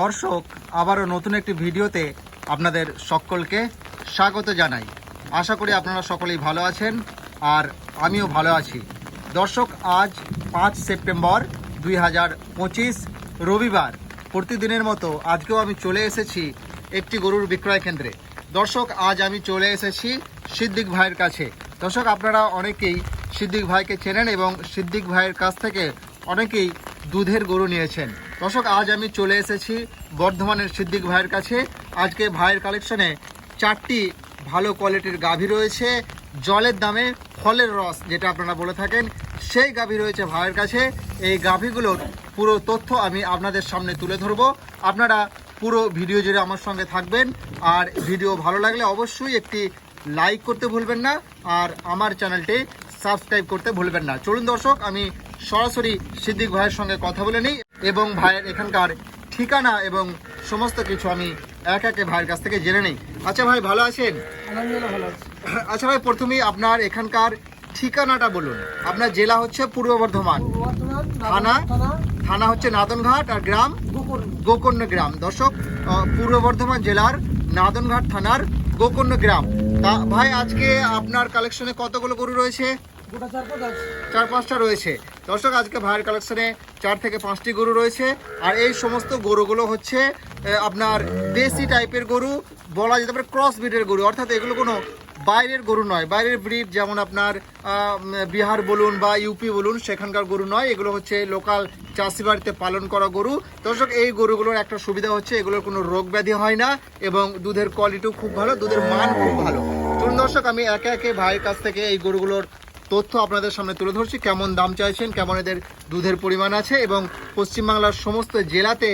দর্শক, আবারও নতুন একটি ভিডিওতে আপনাদের সকলকে স্বাগত জানাই। আশা করি আপনারা সকলেই ভালো আছেন আর আমিও ভালো আছি। দর্শক, আজ পাঁচ সেপ্টেম্বর দুই হাজার পঁচিশ রবিবার। প্রতিদিনের মতো আজকেও আমি চলে এসেছি একটি গরুর বিক্রয় কেন্দ্রে। দর্শক, আজ আমি চলে এসেছি সিদ্দিক ভাইয়ের কাছে। দর্শক, আপনারা অনেকেই সিদ্দিক ভাইকে চেনেন এবং সিদ্দিক ভাইয়ের কাছ থেকে অনেকেই দুধের গরু নিয়েছেন। দর্শক, আজ আমি চলে এসেছি বর্ধমানের সিদ্দিক ভাইয়ের কাছে। আজকে ভাইয়ের কালেকশনে চারটি ভালো কোয়ালিটির গাভী রয়েছে। জলের দামে ফলের রস, যেটা আপনারা বলে থাকেন, সেই গাভী রয়েছে ভাইয়ের কাছে। এই গাভীগুলোর পুরো তথ্য আমি আপনাদের সামনে তুলে ধরবো। আপনারা পুরো ভিডিও জুড়ে আমার সঙ্গে থাকবেন। আর ভিডিও ভালো লাগলে অবশ্যই একটি লাইক করতে ভুলবেন না, আর আমার চ্যানেলটি সাবস্ক্রাইব করতে ভুলবেন না। চলুন দর্শক, আমি সরাসরি সিদ্দিক ভাইয়ের সঙ্গে কথা বলে নিই। এবং ভাইয়ের এখানকার ঠিকানা এবং সমস্ত কিছু আমি এক একে ভাইয়ের কাছ থেকে জেনে নিই। আচ্ছা ভাই ভালো আছেন? ভালো আচ্ছা ভাই প্রথমেই আপনার এখানকার ঠিকানাটা বলুন। আপনার জেলা হচ্ছে পূর্ব বর্ধমান। থানা? থানা হচ্ছে নাদনঘাট আর গ্রাম? গোকর্ণ গ্রাম। দর্শক পূর্ব বর্ধমান জেলার নাদনঘাট থানার গোকর্ণ গ্রাম। তা ভাই আজকে আপনার কালেকশনে কতগুলো গরু রয়েছে? চার পাঁচটা রয়েছে। দর্শক আজকে ভাইয়ের কালেকশনে চার থেকে পাঁচটি গরু রয়েছে। আর এই সমস্ত গরুগুলো হচ্ছে আপনার দেশি টাইপের গরু, বলা যেতে পারে ক্রস ব্রিডের গরু। অর্থাৎ এগুলো কোনো বাইরের গরু নয়। বাইরের ব্রিড যেমন আপনার বিহার বলুন বা ইউপি বলুন, সেখানকার গরু নয়। এগুলো হচ্ছে লোকাল চাষি বাড়িতে পালন করা গরু। দর্শক, এই গরুগুলোর একটা সুবিধা হচ্ছে, এগুলোর কোনো রোগ ব্যাধি হয় না এবং দুধের কোয়ালিটিও খুব ভালো, দুধের মান খুব ভালো। চলুন দর্শক, আমি একে একে ভাইয়ের কাছ থেকে এই গরুগুলোর তথ্য আপনাদের সামনে তুলে ধরছি, কেমন দাম চাইছেন, কেমন এদের দুধের পরিমাণ আছে এবং পশ্চিমবাংলার সমস্ত জেলাতে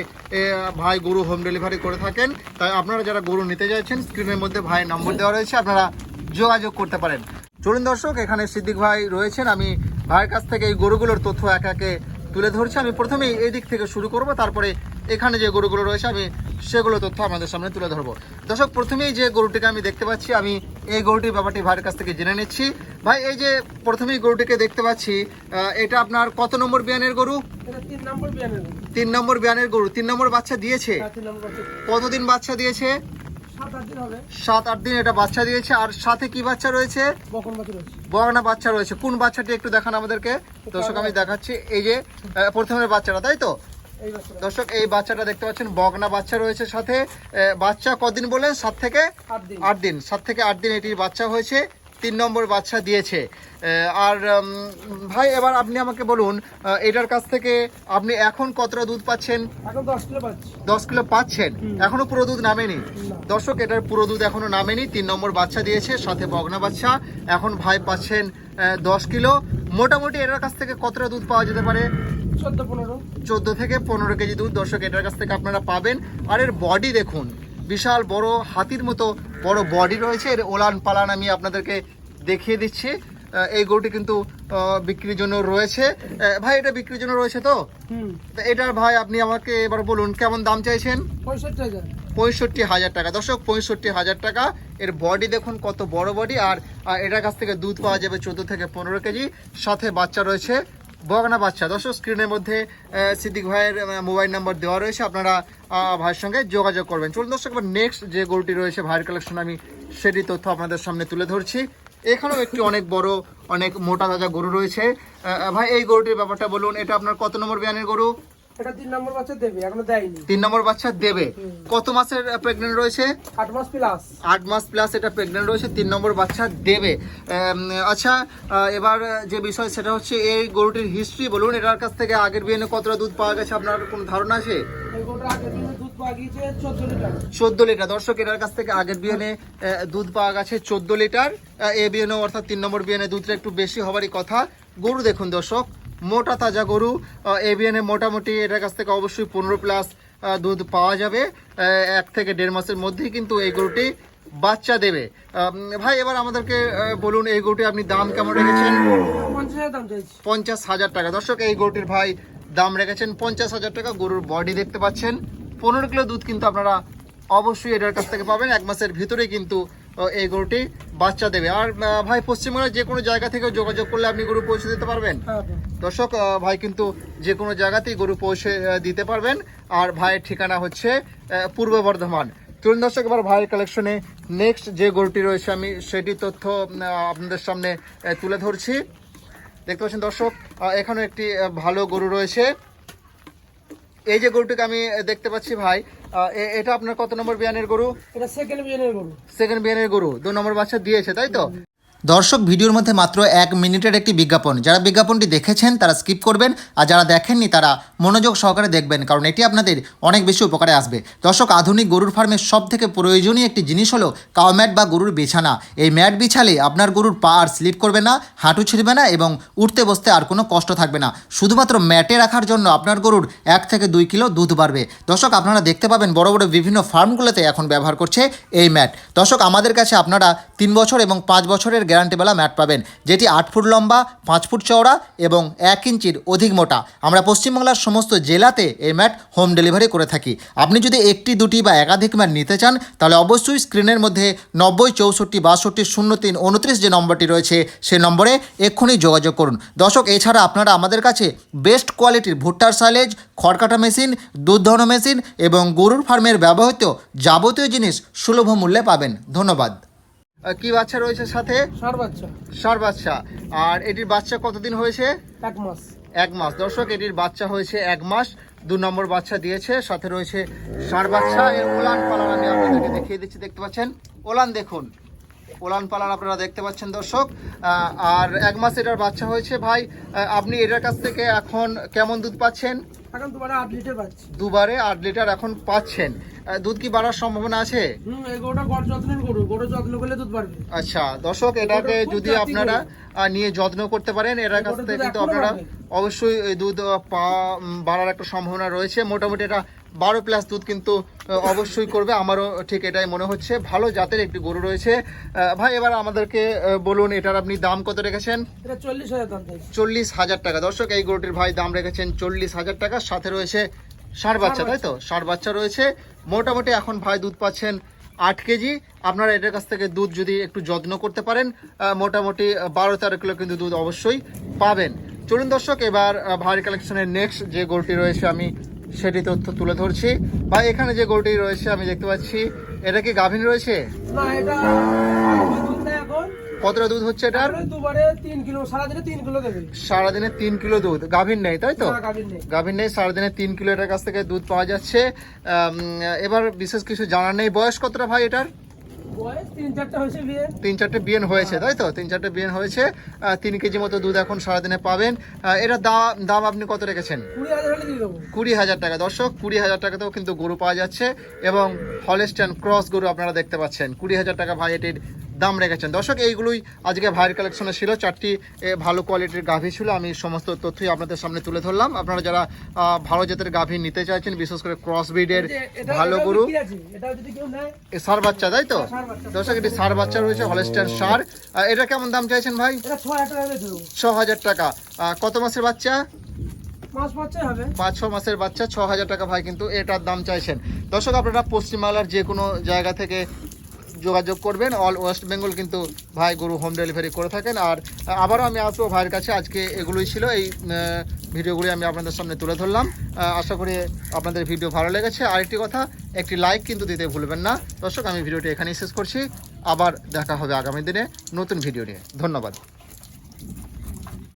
ভাই গরু হোম ডেলিভারি করে থাকেন। তাই আপনারা যারা গরু নিতে চাইছেন স্ক্রিনের মধ্যে ভাইয়ের নম্বর দেওয়া রয়েছে, আপনারা যোগাযোগ করতে পারেন। চলুন দর্শক, এখানে সিদ্দিক ভাই রয়েছেন। আমি ভাইয়ের কাছ থেকে এই গরুগুলোর তথ্য এক একে তুলে ধরছি। আমি প্রথমেই এই দিক থেকে শুরু করব তারপরে এখানে যে গরুগুলো রয়েছে আমি সেগুলো তথ্য আমাদের সামনে তুলে ধরবো। দর্শক প্রথমেই যে গরুটিকে আমি দেখতে পাচ্ছি আমি এই গরুটির ব্যাপারটি ভাইয়ের কাছ থেকে জেনে নিচ্ছি। ভাই এই যে প্রথমেই গরুটিকে দেখতে পাচ্ছি এটা আপনার কত নম্বর বিয়ানের গরু? তিন নম্বর বিয়ানের গরু। তিন নম্বর বাচ্চা দিয়েছে? হ্যাঁ, কতদিন বাচ্চা দিয়েছে? সাত আট দিন এটা বাচ্চা দিয়েছে। আর সাথে কি বাচ্চা রয়েছে? বকন বগনা বাচ্চা রয়েছে। কোন বাচ্চাটি একটু দেখান আমাদেরকে? দর্শক আমি দেখাচ্ছি। এই যে প্রথমের বাচ্চাটা তাই তো? দর্শক এই বাচ্চাটা দেখতে পাচ্ছেন বগনা বাচ্চা রয়েছে সাথে। বাচ্চা কদিন বলে? সাত থেকে আট দিন। সাত থেকে আট দিন এটির বাচ্চা হয়েছে। তিন নম্বর বাচ্চা দিয়েছে। আর ভাই এবার আপনি আমাকে বলুন এটার কাছ থেকে আপনি এখন কতটা দুধ পাচ্ছেন? দশ কিলো পাচ্ছেন। এখনও পুরো দুধ নামেনি। দর্শক এটার পুরো দুধ এখনও নামেনি তিন নম্বর বাচ্চা দিয়েছে সাথে বগনা বাচ্চা। এখন ভাই পাচ্ছেন দশ কিলো। মোটামুটি এটার কাছ থেকে কতটা দুধ পাওয়া যেতে পারে? চোদ্দ পনেরো। চোদ্দ থেকে পনেরো কেজি দুধ দর্শক এটার কাছ থেকে আপনারা পাবেন। আর এর বডি দেখুন। বিশাল বড় হাতির মতো বড় বডি রয়েছে। এর ওলান পালান আমি আপনাদেরকে দেখিয়ে দিচ্ছি। এই গরুটি কিন্তু বিক্রির জন্য রয়েছে। ভাই এটা বিক্রির জন্য রয়েছে তো? এটার ভাই আপনি আমাকে এবার বলুন কেমন দাম চাইছেন? পঁয়ষট্টি হাজার। টাকা। দর্শক পঁয়ষট্টি হাজার টাকা। এর বডি দেখুন কত বড় বডি আর এটার কাছ থেকে দুধ পাওয়া যাবে চোদ্দ থেকে পনেরো কেজি। সাথে বাচ্চা রয়েছে বগনা বাচ্চা। দর্শক স্ক্রিনের মধ্যে সিদ্দিক ভাইয়ের মোবাইল নাম্বার দেওয়া রয়েছে। আপনারা ভাইয়ের সঙ্গে যোগাযোগ করবেন। চলুন দর্শক এবার নেক্সট যে গরুটি রয়েছে ভাইয়ের কালেকশন আমি সেটি তথ্য আপনাদের সামনে তুলে ধরছি। এখানেও একটি অনেক বড় অনেক মোটা তাজা গরু রয়েছে। ভাই এই গরুটির ব্যাপারটা বলুন। এটা আপনার কত নম্বর বিয়ানের গরু? এটা তিন নম্বর বাচ্চা দেবে এখনও দেয়নি। তিন নম্বর বাচ্চা দেবে। কত মাসের রয়েছে? আট মাস প্লাস আট মাস প্লাস এটা রয়েছে তিন নম্বর বাচ্চা দেবে। আচ্ছা এবার যে বিষয় সেটা হচ্ছে এই গরুটির হিস্ট্রি বলুন। এটার কাছ থেকে আগের বিয়ে কতটা দুধ পাওয়া গেছে আপনার কোনো ধারণা আছে? চোদ্দ লিটার। দর্শক এটার কাছ থেকে আগের বিয়ানে দুধ পাওয়া গেছে চোদ্দ লিটার। এ বিয়ানে অর্থাৎ তিন নম্বর বিয়ানে দুধটা একটু বেশি হবারই কথা। গরু দেখুন দর্শক মোটা তাজা গরু। এ বিয়ানে মোটামুটি এটার কাছ থেকে অবশ্যই পনেরো প্লাস দুধ পাওয়া যাবে। এক থেকে দেড় মাসের মধ্যেই কিন্তু এই গরুটি বাচ্চা দেবে। ভাই এবার আমাদেরকে বলুন এই গরুটি আপনি দাম কেমন রেখেছেন? পঞ্চাশ হাজার টাকা। দর্শক এই গরুটির ভাই দাম রেখেছেন পঞ্চাশ হাজার টাকা গরুর বডি দেখতে পাচ্ছেন। পনেরো কিলো দুধ কিন্তু আপনারা অবশ্যই এটার কাছ থেকে পাবেন। এক মাসের ভিতরে কিন্তু এই গরুটি বাচ্চা দেবে। আর ভাই পশ্চিমবঙ্গের যে কোনো জায়গা থেকে যোগাযোগ করলে আপনি গরু পৌঁছে দিতে পারবেন। হ্যাঁ। দর্শক ভাই কিন্তু যে কোনো জায়গাতেই গরু পৌঁছে দিতে পারবেন। আর ভাইয়ের ঠিকানা হচ্ছে পূর্ব বর্ধমান। তরুণ দর্শক এবার ভাইয়ের কালেকশনে নেক্সট যে গরুটি রয়েছে আমি সেটি তথ্য আপনাদের সামনে তুলে ধরছি। দেখতে পাচ্ছেন দর্শক এখানে একটি ভালো গরু রয়েছে। এই যে গরুটিকে আমি দেখতে পাচ্ছি ভাই এটা আপনার কত নম্বর বিয়ানের গরু? এটা সেকেন্ড বিয়ানের গরু। সেকেন্ড বিয়ানের গরু। দু নম্বর বাচ্চা দিয়েছে তাই তো? দর্শক, ভিডিওর মধ্যে মাত্র এক মিনিটের একটি বিজ্ঞাপন। যারা বিজ্ঞাপনটি দেখেছেন, তারা স্কিপ করবেন, আর যারা দেখেননি, তারা মনোযোগ সহকারে দেখবেন, কারণ এটি আপনাদের অনেক বেশি উপকারে আসবে। দর্শক, আধুনিক গরুর ফার্মের সব থেকে প্রয়োজনীয় একটি জিনিস হলো কাউ ম্যাট বা গরুর বিছানা। এই ম্যাট বিছালে আপনার গরুর পা আর স্লিপ করবে না, হাঁটু ছিঁড়বে না এবং উঠতে বসতে আর কোনো কষ্ট থাকবে না। শুধুমাত্র ম্যাটে রাখার জন্য আপনার গরুর এক থেকে দুই কিলো দুধ বাড়বে। দর্শক, আপনারা দেখতে পাবেন বড় বড় বিভিন্ন ফার্মগুলোতে এখন ব্যবহার করছে এই ম্যাট। দর্শক, আমাদের কাছে আপনারা তিন বছর এবং পাঁচ বছরের গ্যারান্টিওয়ালা ম্যাট পাবেন, যেটি আট ফুট লম্বা, পাঁচ ফুট চওড়া এবং এক ইঞ্চির অধিক মোটা। আমরা পশ্চিমবাংলার সমস্ত জেলাতে এই ম্যাট হোম ডেলিভারি করে থাকি। আপনি যদি একটি, দুটি বা একাধিক ম্যাট নিতে চান, তাহলে অবশ্যই স্ক্রিনের মধ্যে নব্বই, চৌষট্টি, বাষট্টি, শূন্য তিন, উনত্রিশ যে নম্বরটি রয়েছে, সে নম্বরে এক্ষুনি যোগাযোগ করুন। দর্শক, এছাড়া আপনারা আমাদের কাছে বেস্ট কোয়ালিটির ভুট্টার সাইলেজ, খড়কাটা মেশিন দুধ ধরানো মেশিন এবং গরুর ফার্মের ব্যবহৃত যাবতীয় জিনিস সুলভ মূল্যে পাবেন। ধন্যবাদ। কি বাচ্চা রয়েছে সাথে? ষাট বাচ্চা। ষাঁড় বাচ্চা। আর এটির বাচ্চা কতদিন হয়েছে? এক মাস। এক মাস। দর্শক এটির বাচ্চা হয়েছে এক মাস। দু নম্বর বাচ্চা দিয়েছে সাথে রয়েছে ষাঁড় বাচ্চা। এর ওলান পালান আমি আপনাদেরকে দেখিয়ে দিচ্ছি দেখতে পাচ্ছেন? ওলান দেখুন। ওলান পালান আপনারা দেখতে পাচ্ছেন দর্শক। আর এক মাস এটার বাচ্চা হয়েছে ভাই। আপনি এটার কাছ থেকে এখন কেমন দুধ পাচ্ছেন? এখন তোমার আট লিটার পাচ্ছি দুবারে আট লিটার এখন পাচ্ছেন। দুধ কি বাড়ার সম্ভাবনা আছে? হুম এই গরুটা গড় যত্নের গরু গরু যত্ন করলে দুধ পারবে আচ্ছা দর্শক এটাকে যদি আপনারা নিয়ে যত্ন করতে পারেন এটার কাছ থেকে কিন্তু আপনারা অবশ্যই এই দুধ বাড়ার একটা সম্ভাবনা রয়েছে। মোটামুটি এটা বারো প্লাস দুধ কিন্তু অবশ্যই করবে। আমারও ঠিক এটাই মনে হচ্ছে। ভালো জাতের একটি গরু রয়েছে। ভাই এবার আমাদেরকে বলুন এটার আপনি দাম কত রেখেছেন? চল্লিশ হাজার টাকা। দর্শক এই গরুটির ভাই দাম রেখেছেন চল্লিশ হাজার টাকা। সাথে রয়েছে ষাঁড় বাচ্চা তাই তো? ষাট বাচ্চা রয়েছে। মোটামুটি এখন ভাই দুধ পাচ্ছেন আট কেজি। আপনারা এটার কাছ থেকে দুধ যদি একটু যত্ন করতে পারেন মোটামুটি বারো তেরো কিলো কিন্তু দুধ অবশ্যই পাবেন। চলুন দর্শক এবার ভারী কালেকশনের নেক্সট যে গরুটি রয়েছে আমি সেটি তথ্য তুলে ধরছি। বা এখানে যে গরুটি রয়েছে আমি দেখতে পাচ্ছি। এটা কি গাভিন রয়েছে? না এটা কতটা দুধ হচ্ছে দুবারে কিলো সারাদিনে তিন কিলো দেবে। সারাদিনে তিন কিলো দুধ। গাভীর নেই তাই তো? গাভীর নেই। সারাদিনে তিন কিলো এটার কাছ থেকে দুধ পাওয়া যাচ্ছে। এবার বিশেষ কিছু জানার নেই। বয়স কতটা ভাই এটার? তিন চারটা বিয়ে। চারটে বিয়েন হয়েছে তাই তো? তিন চারটে বিয়েন হয়েছে। তিন কেজি মতো দুধ এখন সারাদিনে পাবেন। এটার দাম দাম আপনি কত রেখেছেন? কুড়ি হাজার টাকা। দর্শক কুড়ি হাজার টাকাতেও কিন্তু গরু পাওয়া যাচ্ছে এবং হলেস্টান ক্রস গরু আপনারা দেখতে পাচ্ছেন। কুড়ি হাজার টাকা ভাই এটির দাম রেখেছেন। দর্শক এইগুলোই আজকে ভাইয়ের কালেকশনে ছিল। চারটি ভালো কোয়ালিটির গাভী ছিল। আমি সমস্ত তথ্যই আপনাদের সামনে তুলে ধরলাম। আপনারা যারা ভালো জাতের গাভী নিতে চাইছেন বিশেষ করে ক্রস ব্রিডের ভালো গরু। সার বাচ্চা তাই তো? দর্শক এটি সার বাচ্চা রয়েছে হলেস্টান সার। এটা কেমন দাম চাইছেন ভাই? ছ হাজার টাকা কত মাসের বাচ্চা? পাঁচ ছ মাসের বাচ্চা ছ হাজার টাকা ভাই কিন্তু এটার দাম চাইছেন। দর্শক আপনারা পশ্চিমবাংলার যে কোনো জায়গা থেকে যোগাযোগ করবেন। অল ওয়েস্ট বেঙ্গল কিন্তু ভাই গরু হোম ডেলিভারি করে থাকেন। আর আবারও আমি আসব ভাইয়ের কাছে আজকে এগুলোই ছিল। এই ভিডিওগুলি আমি আপনাদের সামনে তুলে ধরলাম। আশা করি আপনাদের ভিডিও ভালো লেগেছে। আরেকটি কথা, একটি লাইক কিন্তু দিতে ভুলবেন না। দর্শক, আমি ভিডিওটি এখানেই শেষ করছি। আবার দেখা হবে আগামী দিনে নতুন ভিডিও নিয়ে। ধন্যবাদ।